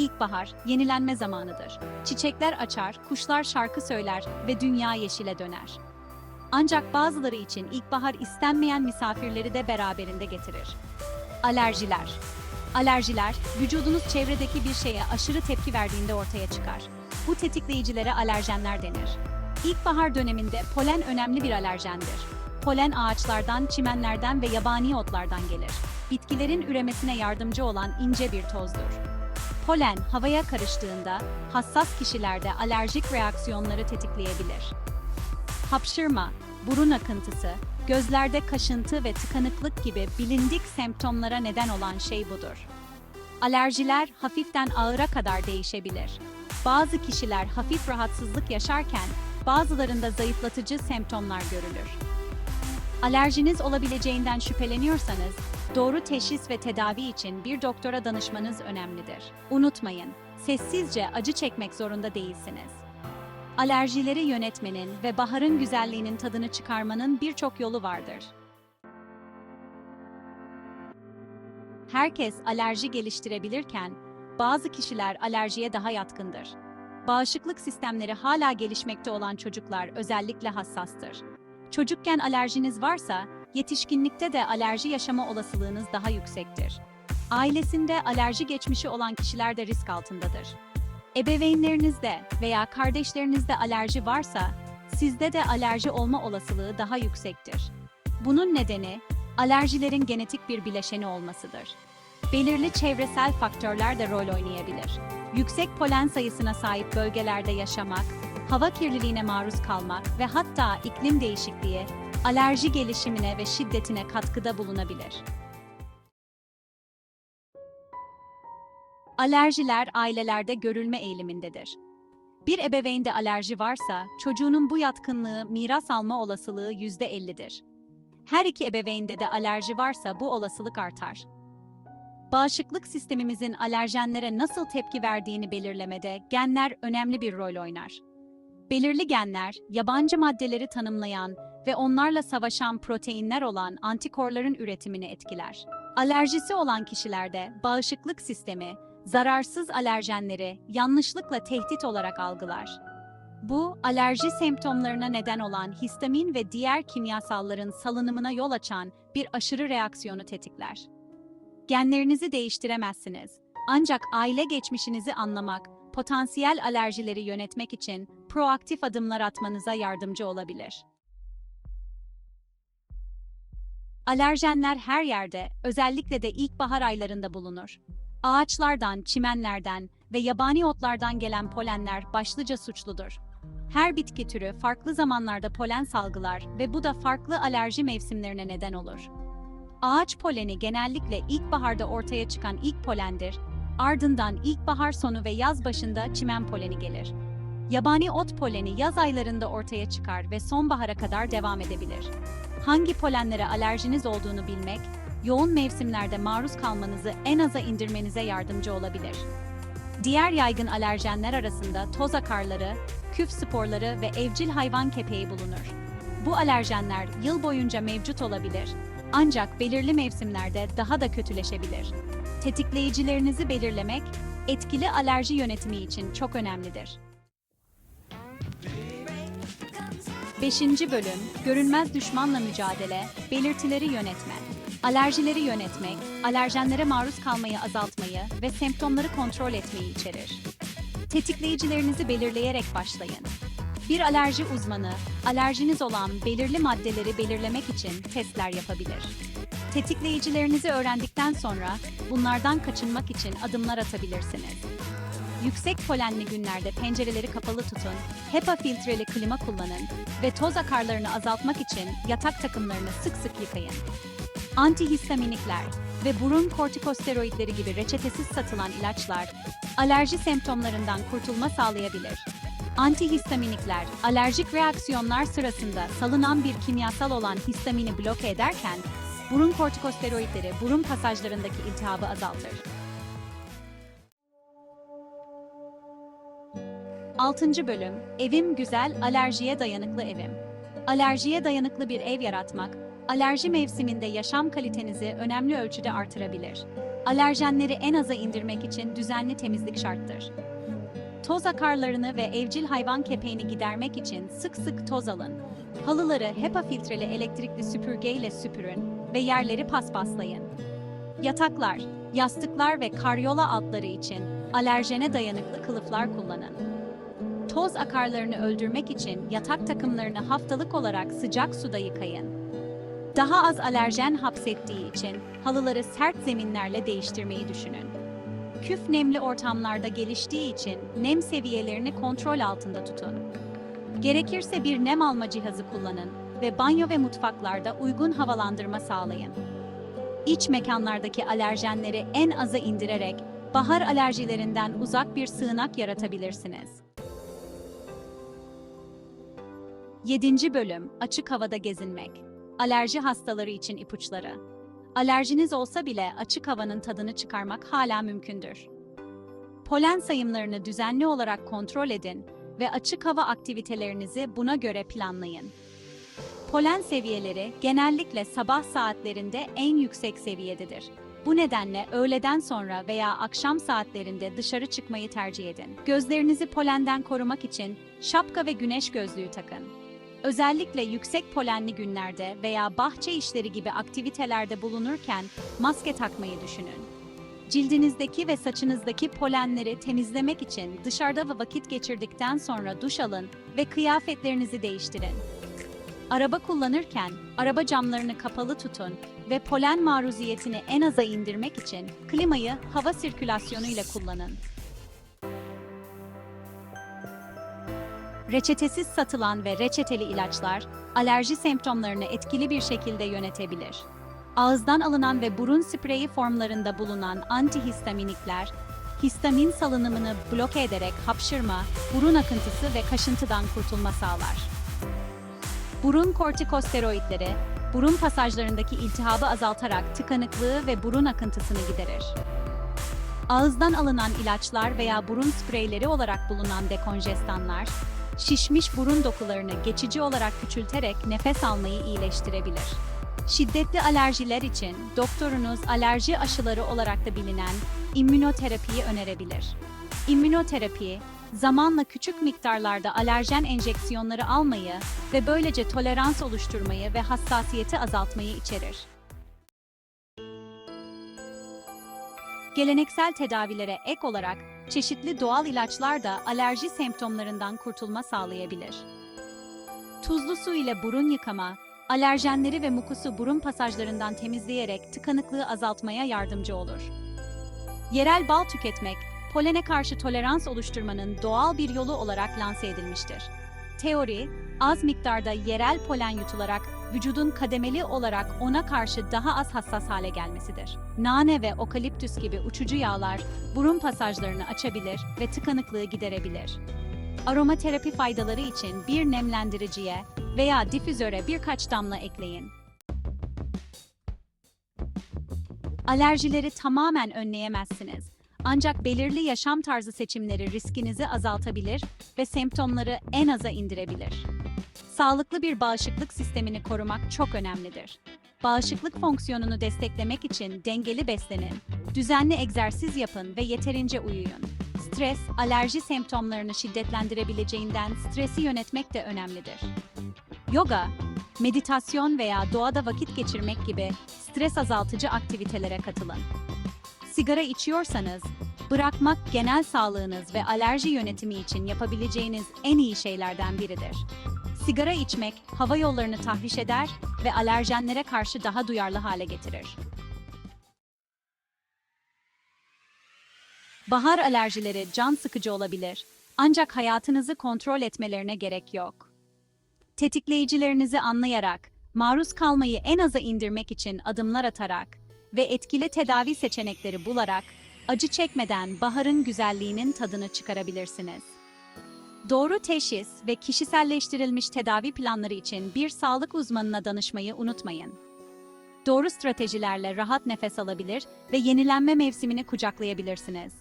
İlkbahar, yenilenme zamanıdır. Çiçekler açar, kuşlar şarkı söyler ve dünya yeşile döner. Ancak bazıları için ilkbahar istenmeyen misafirleri de beraberinde getirir. Alerjiler. Alerjiler, vücudunuz çevredeki bir şeye aşırı tepki verdiğinde ortaya çıkar. Bu tetikleyicilere alerjenler denir. İlkbahar döneminde polen önemli bir alerjendir. Polen ağaçlardan, çimenlerden ve yabani otlardan gelir. Bitkilerin üremesine yardımcı olan ince bir tozdur. Polen havaya karıştığında hassas kişilerde alerjik reaksiyonları tetikleyebilir. Hapşırma, burun akıntısı, gözlerde kaşıntı ve tıkanıklık gibi bilindik semptomlara neden olan şey budur. Alerjiler hafiften ağıra kadar değişebilir. Bazı kişiler hafif rahatsızlık yaşarken bazılarında zayıflatıcı semptomlar görülür. Alerjiniz olabileceğinden şüpheleniyorsanız, doğru teşhis ve tedavi için bir doktora danışmanız önemlidir. Unutmayın, sessizce acı çekmek zorunda değilsiniz. Alerjileri yönetmenin ve baharın güzelliğinin tadını çıkarmanın birçok yolu vardır. Herkes alerji geliştirebilirken, bazı kişiler alerjiye daha yatkındır. Bağışıklık sistemleri hala gelişmekte olan çocuklar özellikle hassastır. Çocukken alerjiniz varsa, yetişkinlikte de alerji yaşama olasılığınız daha yüksektir. Ailesinde alerji geçmişi olan kişiler de risk altındadır. Ebeveynlerinizde veya kardeşlerinizde alerji varsa, sizde de alerji olma olasılığı daha yüksektir. Bunun nedeni, alerjilerin genetik bir bileşeni olmasıdır. Belirli çevresel faktörler de rol oynayabilir. Yüksek polen sayısına sahip bölgelerde yaşamak, hava kirliliğine maruz kalmak ve hatta iklim değişikliği, alerji gelişimine ve şiddetine katkıda bulunabilir. Alerjiler ailelerde görülme eğilimindedir. Bir ebeveynde alerji varsa, çocuğunun bu yatkınlığı miras alma olasılığı %50'dir. Her iki ebeveynde de alerji varsa bu olasılık artar. Bağışıklık sistemimizin alerjenlere nasıl tepki verdiğini belirlemede genler önemli bir rol oynar. Belirli genler, yabancı maddeleri tanımlayan ve onlarla savaşan proteinler olan antikorların üretimini etkiler. Alerjisi olan kişilerde bağışıklık sistemi, zararsız alerjenleri yanlışlıkla tehdit olarak algılar. Bu, alerji semptomlarına neden olan histamin ve diğer kimyasalların salınımına yol açan bir aşırı reaksiyonu tetikler. Genlerinizi değiştiremezsiniz. Ancak aile geçmişinizi anlamak, potansiyel alerjileri yönetmek için proaktif adımlar atmanıza yardımcı olabilir. Alerjenler her yerde, özellikle de ilkbahar aylarında bulunur. Ağaçlardan, çimenlerden ve yabani otlardan gelen polenler başlıca suçludur. Her bitki türü farklı zamanlarda polen salgılar ve bu da farklı alerji mevsimlerine neden olur. Ağaç poleni genellikle ilkbaharda ortaya çıkan ilk polendir, ardından ilkbahar sonu ve yaz başında çimen poleni gelir. Yabani ot poleni yaz aylarında ortaya çıkar ve sonbahara kadar devam edebilir. Hangi polenlere alerjiniz olduğunu bilmek, yoğun mevsimlerde maruz kalmanızı en aza indirmenize yardımcı olabilir. Diğer yaygın alerjenler arasında toz akarları, küf sporları ve evcil hayvan kepeği bulunur. Bu alerjenler yıl boyunca mevcut olabilir ancak belirli mevsimlerde daha da kötüleşebilir. Tetikleyicilerinizi belirlemek, etkili alerji yönetimi için çok önemlidir. 5. Bölüm Görünmez düşmanla mücadele, belirtileri yönetme. Alerjileri yönetmek, alerjenlere maruz kalmayı azaltmayı ve semptomları kontrol etmeyi içerir. Tetikleyicilerinizi belirleyerek başlayın. Bir alerji uzmanı, alerjiniz olan belirli maddeleri belirlemek için testler yapabilir. Tetikleyicilerinizi öğrendikten sonra bunlardan kaçınmak için adımlar atabilirsiniz. Yüksek polenli günlerde pencereleri kapalı tutun, HEPA filtreli klima kullanın ve toz akarlarını azaltmak için yatak takımlarını sık sık yıkayın. Antihistaminikler ve burun kortikosteroidleri gibi reçetesiz satılan ilaçlar alerji semptomlarından kurtulma sağlayabilir. Antihistaminikler, alerjik reaksiyonlar sırasında salınan bir kimyasal olan histamini bloke ederken, burun kortikosteroidleri burun pasajlarındaki iltihabı azaltır. 6. Bölüm Evim Güzel, Alerjiye Dayanıklı Evim Alerjiye dayanıklı bir ev yaratmak, alerji mevsiminde yaşam kalitenizi önemli ölçüde artırabilir. Alerjenleri en aza indirmek için düzenli temizlik şarttır. Toz akarlarını ve evcil hayvan kepeğini gidermek için sık sık toz alın. Halıları HEPA filtreli elektrikli süpürgeyle süpürün ve yerleri paspaslayın. Yataklar, yastıklar ve karyola altları için alerjene dayanıklı kılıflar kullanın. Toz akarlarını öldürmek için yatak takımlarını haftalık olarak sıcak suda yıkayın. Daha az alerjen hapsettiği için halıları sert zeminlerle değiştirmeyi düşünün. Küf nemli ortamlarda geliştiği için nem seviyelerini kontrol altında tutun. Gerekirse bir nem alma cihazı kullanın ve banyo ve mutfaklarda uygun havalandırma sağlayın. İç mekanlardaki alerjenleri en aza indirerek bahar alerjilerinden uzak bir sığınak yaratabilirsiniz. 7. bölüm Açık havada gezinmek. Alerji hastaları için ipuçları. Alerjiniz olsa bile açık havanın tadını çıkarmak hala mümkündür. Polen sayımlarını düzenli olarak kontrol edin ve açık hava aktivitelerinizi buna göre planlayın. Polen seviyeleri genellikle sabah saatlerinde en yüksek seviyededir. Bu nedenle öğleden sonra veya akşam saatlerinde dışarı çıkmayı tercih edin. Gözlerinizi polenden korumak için şapka ve güneş gözlüğü takın. Özellikle yüksek polenli günlerde veya bahçe işleri gibi aktivitelerde bulunurken maske takmayı düşünün. Cildinizdeki ve saçınızdaki polenleri temizlemek için dışarıda vakit geçirdikten sonra duş alın ve kıyafetlerinizi değiştirin. Araba kullanırken araba camlarını kapalı tutun ve polen maruziyetini en aza indirmek için klimayı hava sirkülasyonu ile kullanın. Reçetesiz satılan ve reçeteli ilaçlar alerji semptomlarını etkili bir şekilde yönetebilir. Ağızdan alınan ve burun spreyi formlarında bulunan antihistaminikler, histamin salınımını bloke ederek hapşırma, burun akıntısı ve kaşıntıdan kurtulma sağlar. Burun kortikosteroidleri, burun pasajlarındaki iltihabı azaltarak tıkanıklığı ve burun akıntısını giderir. Ağızdan alınan ilaçlar veya burun spreyleri olarak bulunan dekonjestanlar, şişmiş burun dokularını geçici olarak küçülterek nefes almayı iyileştirebilir. Şiddetli alerjiler için doktorunuz alerji aşıları olarak da bilinen immünoterapiyi önerebilir. İmmünoterapi, zamanla küçük miktarlarda alerjen enjeksiyonları almayı ve böylece tolerans oluşturmayı ve hassasiyeti azaltmayı içerir. Geleneksel tedavilere ek olarak çeşitli doğal ilaçlar da alerji semptomlarından kurtulma sağlayabilir. Tuzlu su ile burun yıkama, alerjenleri ve mukusu burun pasajlarından temizleyerek tıkanıklığı azaltmaya yardımcı olur. Yerel bal tüketmek, polene karşı tolerans oluşturmanın doğal bir yolu olarak lanse edilmiştir. Teori, az miktarda yerel polen yutularak vücudun kademeli olarak ona karşı daha az hassas hale gelmesidir. Nane ve okaliptüs gibi uçucu yağlar burun pasajlarını açabilir ve tıkanıklığı giderebilir. Aromaterapi faydaları için bir nemlendiriciye veya difüzöre birkaç damla ekleyin. Alerjileri tamamen önleyemezsiniz. Ancak belirli yaşam tarzı seçimleri riskinizi azaltabilir ve semptomları en aza indirebilir. Sağlıklı bir bağışıklık sistemini korumak çok önemlidir. Bağışıklık fonksiyonunu desteklemek için dengeli beslenin, düzenli egzersiz yapın ve yeterince uyuyun. Stres, alerji semptomlarını şiddetlendirebileceğinden stresi yönetmek de önemlidir. Yoga, meditasyon veya doğada vakit geçirmek gibi stres azaltıcı aktivitelere katılın. Sigara içiyorsanız, bırakmak genel sağlığınız ve alerji yönetimi için yapabileceğiniz en iyi şeylerden biridir. Sigara içmek hava yollarını tahriş eder ve alerjenlere karşı daha duyarlı hale getirir. Bahar alerjileri can sıkıcı olabilir ancak hayatınızı kontrol etmelerine gerek yok. Tetikleyicilerinizi anlayarak, maruz kalmayı en aza indirmek için adımlar atarak ve etkili tedavi seçenekleri bularak acı çekmeden baharın güzelliğinin tadını çıkarabilirsiniz. Doğru teşhis ve kişiselleştirilmiş tedavi planları için bir sağlık uzmanına danışmayı unutmayın. Doğru stratejilerle rahat nefes alabilir ve yenilenme mevsimini kucaklayabilirsiniz.